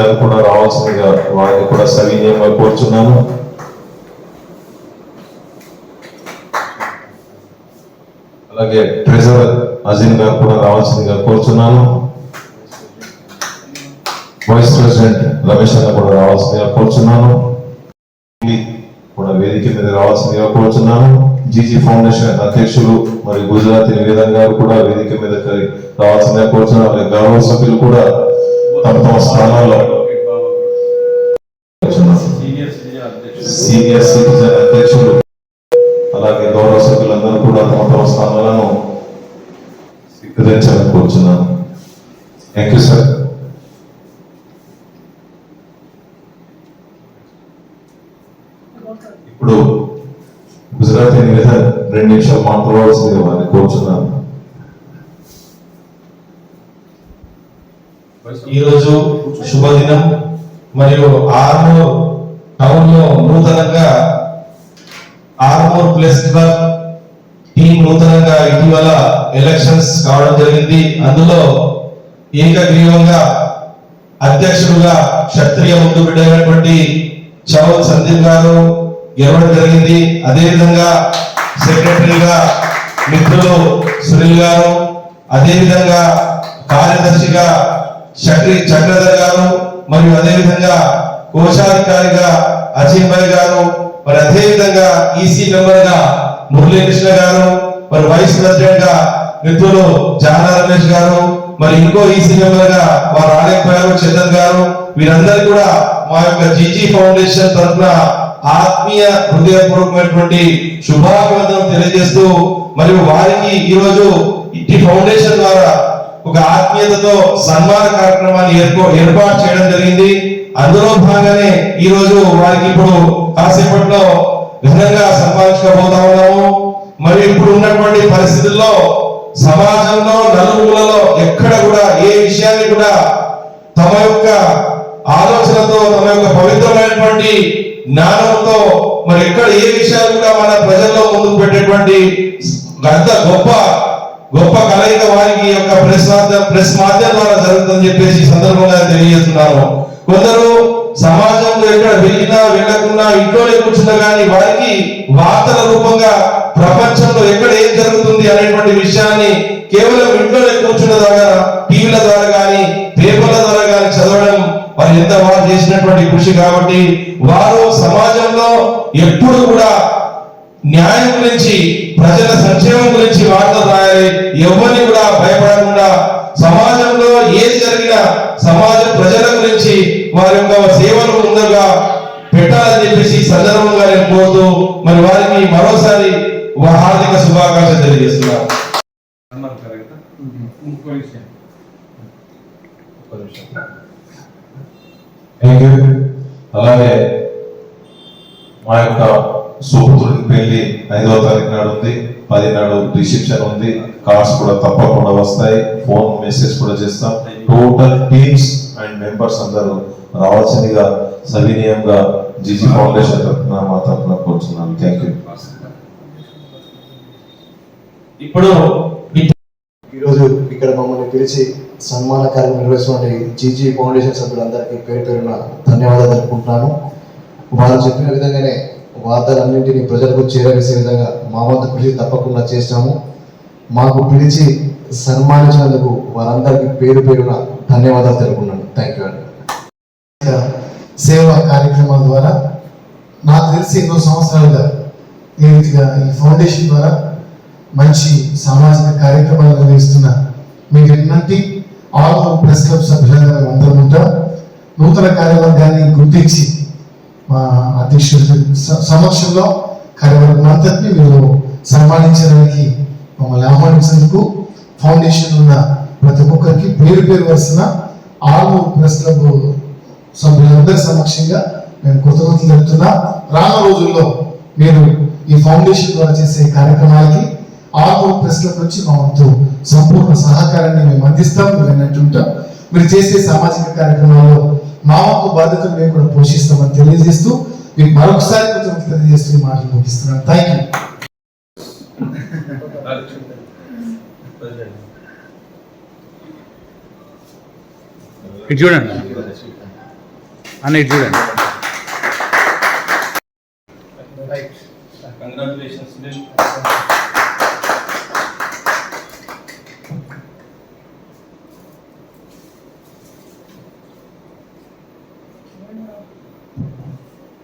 గారు కూడా రావాల్సిందిగా వారిని కూడా సవినీయంగా కోరుచున్నాను. అలాగే ట్రెజరర్ అజీన్ గారు కూడా రావాల్సిందిగా కోరుచున్నాను. వైస్ ప్రెసిడెంట్ రమేష్ అన్న కూడా రావాల్సిందిగా కోరుచున్నాను. కూడా వేదిక మీద రావాల్సిందిగా కోరుచున్నాను. జీజీ ఫౌండేషన్ అధ్యక్షులు మరియు గుజరాతీ నివేదన్ గారు కూడా వేదిక మీద రావాల్సిందిగా కోరుచున్నాను. గౌరవ సభ్యులు కూడా తమ తమ స్థానాల్లో సీనియర్ సిటిజన్ అధ్యక్షులు అలాగే గౌరవ సభ్యులందరూ కూడా తమ తమ స్థానాలను స్వీకరించాలని కోరుచున్నాను. థ్యాంక్ యూ సార్ ఇప్పుడు గుజరాత్ నివేదన్ రెండు నిమిషాలు మాట్లాడవలసింది వారిని కోరుచున్నాను. ఈరోజు శుభదినం. మరియు ఆర్మూర్ టౌన్లో నూతనంగా ఆర్మూర్ ప్లస్ క్లబ్ టీం నూతనంగా ఇటీవల ఎలక్షన్స్ కావడం జరిగింది. అందులో ఏకగ్రీవంగా అధ్యక్షుడుగా క్షత్రియ ముందు బిడ్డైనటువంటి చౌద్ సందీప్ గారు గెలవడం జరిగింది. అదేవిధంగా సెక్రటరీగా మిత్రులు సునీల్ గారు అదేవిధంగా కార్యదర్శిగా చక్రి చక్రధర్ గారు మరియు అదేవిధంగా కోశాధికారిగా అజయ్ భాయ్ గారు మరి అదేవిధంగా ఈసీ మెంబర్గా మురళీకృష్ణ గారు మరి వైస్ ప్రెసిడెంట్గా మిత్రులు జానా రమేష్ గారు మరి ఇంకో ఈసీ మెంబర్గా వారు ఆలయపోయారు చందన్ గారు వీరందరూ కూడా మా యొక్క జీజీ ఫౌండేషన్ తరఫున ఆత్మీయ హృదయపూర్వకమైనటువంటి శుభాభివందనం తెలియజేస్తూ మరియు వారికి ఈరోజు ఇట్టి ఫౌండేషన్ ద్వారా ఒక ఆత్మీయతతో సన్మాన కార్యక్రమాన్ని ఏర్పో ఏర్పాటు చేయడం జరిగింది. అందులో భాగంగానే ఈ రోజు వారికి ఇప్పుడు కాసేపట్లో ఘనంగా సన్మానించకపోతా ఉన్నాము. మరి ఇప్పుడు ఉన్నటువంటి పరిస్థితుల్లో సమాజంలో నలుమూలలో ఎక్కడ కూడా ఏ విషయాన్ని కూడా తమ యొక్క ఆలోచనతో తమ యొక్క పవిత్రమైనటువంటి జ్ఞానంతో మరి ఎక్కడ ఏ విషయాలు కూడా మన ప్రజల్లో ముందుకు పెట్టేటువంటి అంత గొప్ప గొప్ప కలయిక వారికి యొక్క ప్రెస్ ప్రెస్ మాధ్యమం ద్వారా జరుగుతుందని చెప్పేసి సందర్భంగా తెలియజేస్తున్నాను. కొందరు సమాజంలో ఎక్కడ వెళ్ళినా వెళ్ళకుండా ఇంట్లోనే కూర్చున్నా కానీ వారికి వార్తల రూపంగా ప్రపంచంలో ఎక్కడ ఏం జరుగుతుంది అనేటువంటి విషయాన్ని కేవలం ఇంట్లోనే కూర్చున్న ద్వారా టీవీల ద్వారా కానీ పేపర్ల ద్వారా కానీ చదవడం వారు ఎంత వారు చేసినటువంటి కృషి కాబట్టి వారు సమాజంలో ఎప్పుడు కూడా న్యాయం గురించి ప్రజల సంక్షేమం గురించి వార్తలు రాయాలి. ఎవరిని కూడా భయపడకుండా సమాజంలో ఏది జరిగినా సమాజ ప్రజల గురించి వారి యొక్క సేవలు ముందుగా పెట్టాలని చెప్పేసి సందర్భంగా నేను కోరుతూ మరి వారికి మరోసారి హార్దిక శుభాకాంక్షలు తెలియజేస్తున్నాను. యూ అలాగే మా యొక్క సుపుత్రుడి పెళ్ళి ఐదవ తారీఖు నాడు ఉంది పది నాడు రిసెప్షన్ ఉంది కార్డ్స్ కూడా తప్పకుండా వస్తాయి ఫోన్ మెసేజ్ కూడా చేస్తాం. టోటల్ టీమ్స్ అండ్ మెంబర్స్ అందరూ రావాల్సిందిగా సవినీయంగా జీజీ ఫౌండేషన్ తరఫున మా తరఫున కోరుతున్నాను థ్యాంక్ యూ ఇప్పుడు ఈరోజు ఇక్కడ మమ్మల్ని పిలిచి సన్మాన కార్యక్రమం నిర్వహిస్తున్నటువంటి జీజీ ఫౌండేషన్ సభ్యులందరికీ పేరు పేరున ధన్యవాదాలు తెలుపుకుంటున్నాను. వారు చెప్పిన విధంగానే వార్తలన్నింటినీ ప్రజలకు చేరవేసే విధంగా మా వంతు కృషి తప్పకుండా చేశాము మాకు పిలిచి సన్మానించినందుకు వారందరికీ పేరు పేరున ధన్యవాదాలు తెలుపుకున్నాను థ్యాంక్ యూ అండి సేవా కార్యక్రమాల ద్వారా నాకు తెలిసి ఎన్నో సంవత్సరాలుగా ఈ రీతిగా ఈ ఫౌండేషన్ ద్వారా మంచి సామాజిక కార్యక్రమాలు నిర్వహిస్తున్న మీకు ఎన్నంటి ఆల్ ప్రెస్ క్లబ్ సభ్యులందరూ అందరం ఉంటాం నూతన కార్యవర్గాన్ని గుర్తించి మా అధ్యక్షుడి సమక్షంలో కార్యవర్గం అంతటిని మీరు సన్మానించడానికి మమ్మల్ని ఆహ్వానించినందుకు ఫౌండేషన్ ఉన్న ప్రతి ఒక్కరికి పేరు పేరు వరుసన ఆరు ప్రెస్ క్లబ్ సభ్యులందరి సమక్షంగా మేము కృతజ్ఞతలు తెలుపుతున్నా. రాను రోజుల్లో మీరు ఈ ఫౌండేషన్ ద్వారా చేసే కార్యక్రమాలకి ఆరు ప్రెస్ క్లబ్ నుంచి మా వంతు సంపూర్ణ సహకారాన్ని మేము అందిస్తాం. మేము విన్నట్టుంటాం మీరు చేసే సామాజిక కార్యక్రమాల్లో మామకు వంతు బాధ్యతలు మేము కూడా పోషిస్తామని తెలియజేస్తూ మీకు మరొకసారి కృతజ్ఞతలు తెలియజేస్తూ ఈ మాటలు ముగిస్తున్నాను. థ్యాంక్ యూ ఇటు చూడండి. అన్న ఇటు చూడండి.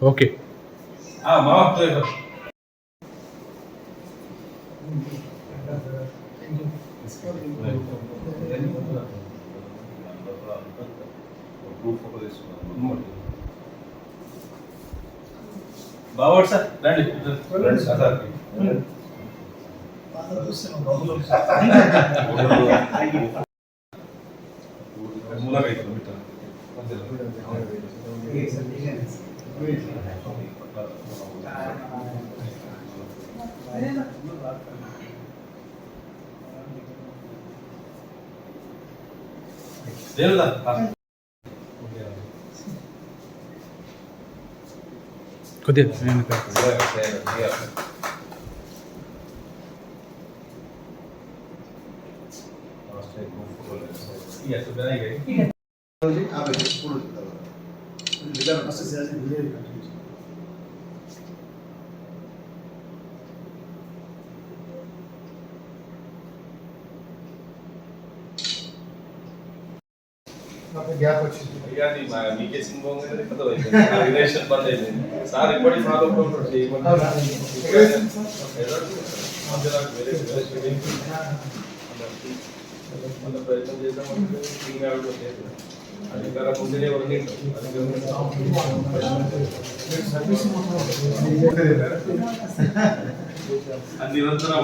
ఓకే మామ బావోడు సార్ రండి రండి సార్ మూలగా ఇక్కడ పెట్టాను. దేవుడా కొద్దిగా వెనక. Yes, very good. గ్యాప్ వచ్చింది అయ్యా అది మా మీకే సింగం కదా కదా రిలేషన్ బంద్ అయింది సార్ ఇప్పటికి ఫాలో అప్ ఉంటుంది మన ప్రయత్నం చేద్దామంటే ఇంకా అధికారం ముందే ఎవరిని అది నిరంతరం